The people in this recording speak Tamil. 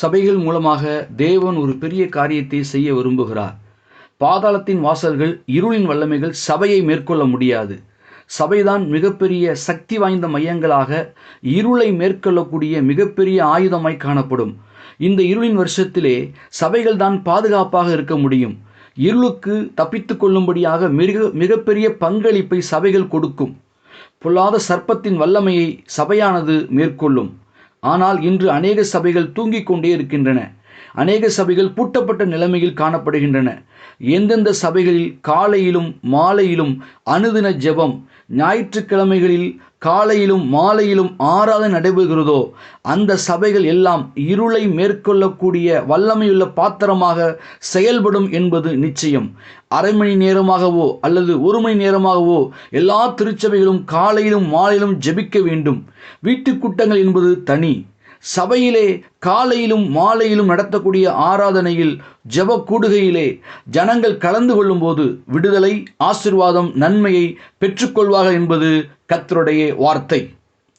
சபைகள் மூலமாக தேவன் ஒரு பெரிய காரியத்தை செய்ய விரும்புகிறார். பாதாளத்தின் வாசல்கள் இருளின் வல்லமைகள் சபையை மேற்கொள்ள முடியாது. சபைதான் மிகப்பெரிய சக்தி வாய்ந்த மையங்களாக இருளை மேற்கொள்ளக்கூடிய மிகப்பெரிய ஆயுதமாய் காணப்படும். இந்த இருளின் வருஷத்திலே சபைகள் தான் பாதுகாப்பாக இருக்க முடியும். இருளுக்கு தப்பித்து கொள்ளும்படியாக மிக மிகப்பெரிய பங்களிப்பை சபைகள் கொடுக்கும். பொல்லாத சர்ப்பத்தின் வல்லமையை சபையானது மேற்கொள்ளும். ஆனால் இன்று அநேக சபைகள் தூங்கிக் கொண்டே இருக்கின்றன. அநேக சபைகள் பூட்டப்பட்ட நிலைமையில் காணப்படுகின்றன. எந்தெந்த சபைகளில் காலையிலும் மாலையிலும் அனுதின ஜெபம் ஞாயிற்றுக்கிழமைகளில் காலையிலும் மாலையிலும் ஆறாவது நடைபெறுகிறதோ அந்த சபைகள் எல்லாம் இருளை மேற்கொள்ளக்கூடிய வல்லமையுள்ள பாத்திரமாக செயல்படும் என்பது நிச்சயம். அரை மணி நேரமாகவோ அல்லது ஒரு மணி நேரமாகவோ எல்லா திருச்சபைகளும் காலையிலும் மாலையிலும் ஜெபிக்க வேண்டும். வீட்டுக் கூட்டங்கள் என்பது தனி. சபையிலே காலையிலும் மாலையிலும் நடத்தக்கூடிய ஆராதனையில் ஜெப கூடுகையிலே ஜனங்கள் கலந்து கொள்ளும்போது விடுதலை ஆசிர்வாதம் நன்மையை பெற்றுக்கொள்வார்கள் என்பது கத்தருடைய வார்த்தை.